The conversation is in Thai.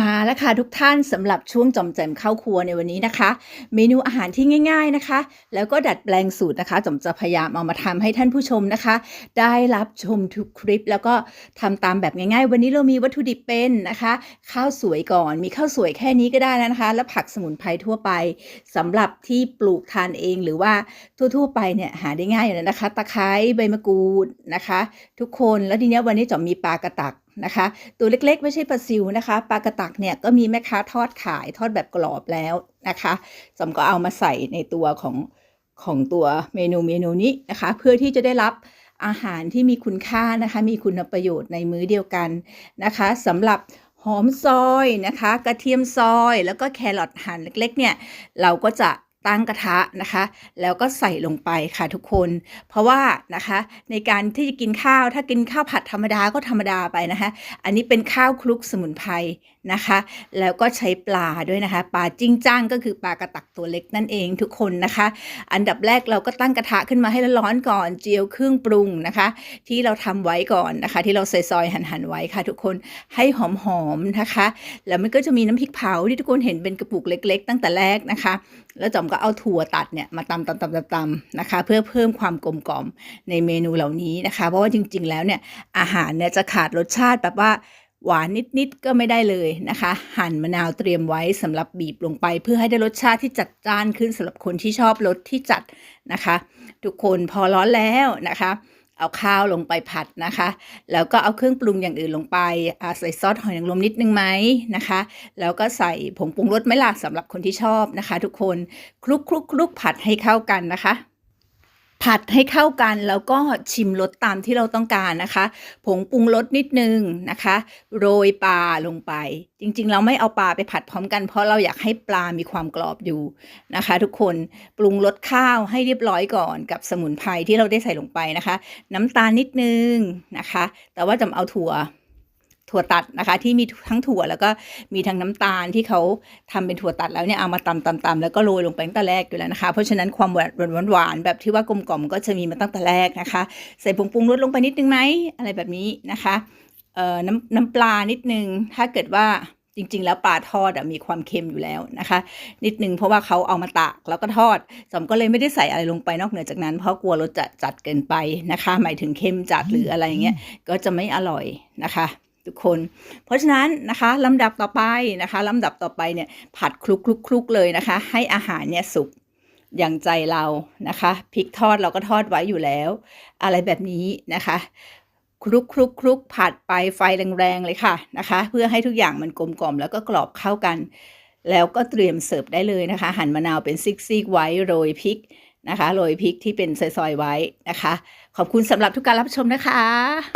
มาแล้วค่ะทุกท่านสำหรับช่วงจอมแจมเข้าครัวในวันนี้นะคะ เมนูอาหารที่ง่าย ๆนะคะ แล้วก็ดัดแปลงสูตรนะคะจอมจะพยายามเอามาทำให้ท่านผู้ชมนะคะ ได้รับชมทุกคลิป แล้วก็ทำตามแบบง่าย ๆ วันนี้เรามีวัตถุดิบเป็นนะคะ ข้าวสวยก่อน มีข้าวสวยแค่นี้ก็ได้แล้วนะคะ แล้วผักสมุนไพรทั่วไปสำหรับที่ปลูกทานเองหรือว่าทั่วๆไปเนี่ยหาได้ง่ายอยู่แล้วนะคะ ตะไคร้ใบมะกรูดนะคะ ทุกคนแล้วทีนี้วันนี้จอมมีปลากระตัก นะคะ ตัวเล็กๆ ไม่ใช่ปลาซิวนะคะปลากระตักเนี่ยก็มีแม่ค้าทอดขายทอดแบบกรอบแล้วนะคะจอมก็เอามาใส่ในตัวของของตัวเมนูเมนูนี้นะคะ เพื่อที่จะได้รับอาหารที่มีคุณค่านะคะ มีคุณประโยชน์ในมื้อเดียวกันนะคะสำหรับหอมซอยนะคะ กระเทียมซอย แล้วก็แครอทหั่นเล็กๆเนี่ยเราก็จะ ตั้งกระทะนะคะ แล้วก็ใส่ลงไปค่ะทุกคน เพราะว่านะคะในการที่จะกินข้าวถ้ากินข้าวผัดธรรมดาก็ธรรมดาไปนะคะ อันนี้เป็นข้าวคลุกสมุนไพรนะคะ แล้วก็ใช้ปลาด้วยนะคะ ปลาจิ้งจ้างก็คือปลากระตักตัวเล็กนั่นเองทุกคนนะคะ อันดับแรกเราก็ตั้งกระทะขึ้นมาให้ร้อนก่อนเจียวเครื่องปรุงนะคะ ที่เราทำไว้ก่อนนะคะ ที่เราซอยๆหั่นๆไว้ค่ะ ทุกคนให้หอมๆนะคะ แล้วมันก็จะมีน้ำพริกเผาที่ทุกคนเห็นเป็นกระปุกเล็ก ๆ ตั้งแต่แรกนะคะ แล้วจอมก็เอาถั่วตัดเนี่ยมาตำตำตำตำตำนะคะ เพื่อเพิ่มความกลมกล่อมในเมนูเหล่านี้นะคะ เพราะว่าจริง ๆ แล้วเนี่ยอาหารเนี่ยจะขาดรสชาติแบบว่าหวานนิด ๆ ก็ไม่ได้เลยนะคะ หั่นมะนาวเตรียมไว้สำหรับบีบลงไป เพื่อให้ได้รสชาติที่จัดจ้านขึ้นสำหรับคนที่ชอบรสที่จัดนะคะ ทุกคนพอร้อนแล้วนะคะ เอาข้าวลงไปผัดนะคะ แล้วก็เอาเครื่องปรุงอย่างอื่นลงไปอ่าใส่ซอสหอยนางรมนิดนึงไหมนะคะ แล้วก็ใส่ผงปรุงรสไม่ล่ะสำหรับคนที่ชอบนะคะ ทุกคนคลุกคลุกคลุกผัดให้เข้ากันนะคะ ผัดให้เข้ากันแล้วก็ชิมรสตามที่เราต้องการนะคะ ผงปรุงรสนิดนึงนะคะ โรยปลาลงไป จริงๆ เราไม่เอาปลาไปผัดพร้อมกัน เพราะเราอยากให้ปลามีความกรอบอยู่นะคะ ทุกคนปรุงรสข้าวให้เรียบร้อยก่อนกับสมุนไพรที่เราได้ใส่ลงไปนะคะ น้ำตาลนิดนึงนะคะ แต่ว่าจำเอาถั่ว ถั่วตัดนะคะ ที่มีทั้งถั่วแล้วก็มีทั้งน้ำตาลที่เขาทำเป็นถั่วตัดแล้วเนี่ยเอามาตำตำตำแล้วก็โรยลงไปตั้งแต่แรกอยู่แล้วนะคะ เพราะฉะนั้นความหวานหวานหวานแบบที่ว่ากลมกล่อมก็จะมีมาตั้งแต่แรกนะคะ ใส่ผงปรุงรสลงไปนิดนึงไหมอะไรแบบนี้นะคะเอ่อน้ำน้ำปลานิดนึงถ้าเกิดว่าจริง ๆ แล้วปลาทอดมีความเค็มอยู่แล้วนะคะ นิดนึงเพราะว่าเขาเอามาตากแล้วก็ทอดจอมก็เลยไม่ได้ใส่อะไรลงไปนอกเหนือจากนั้น เพราะกลัวรสจะจัดเกินไปนะคะ หมายถึงเค็มจัดหรืออะไรอย่างเงี้ยก็จะไม่อร่อยนะคะ ทุกคน เพราะฉะนั้นนะคะลำดับต่อไปนะคะลำดับต่อไปเนี่ยผัดคลุกคลุกคลุกเลยนะคะ ให้อาหารเนี่ยสุกอย่างใจเรานะคะพริกทอดเราก็ทอดไว้อยู่แล้ว อะไรแบบนี้นะคะคลุกคลุกคลุกผัดไปไฟแรงๆเลยค่ะนะคะ เพื่อให้ทุกอย่างมันกลมกล่อมแล้วก็กรอบเข้ากัน แล้วก็เตรียมเสิร์ฟได้เลยนะคะ หั่นมะนาวเป็นซิกๆไว้โรยพริกนะคะโรยพริกที่เป็นซอยๆไว้นะคะ ขอบคุณสำหรับทุกการรับชมนะคะ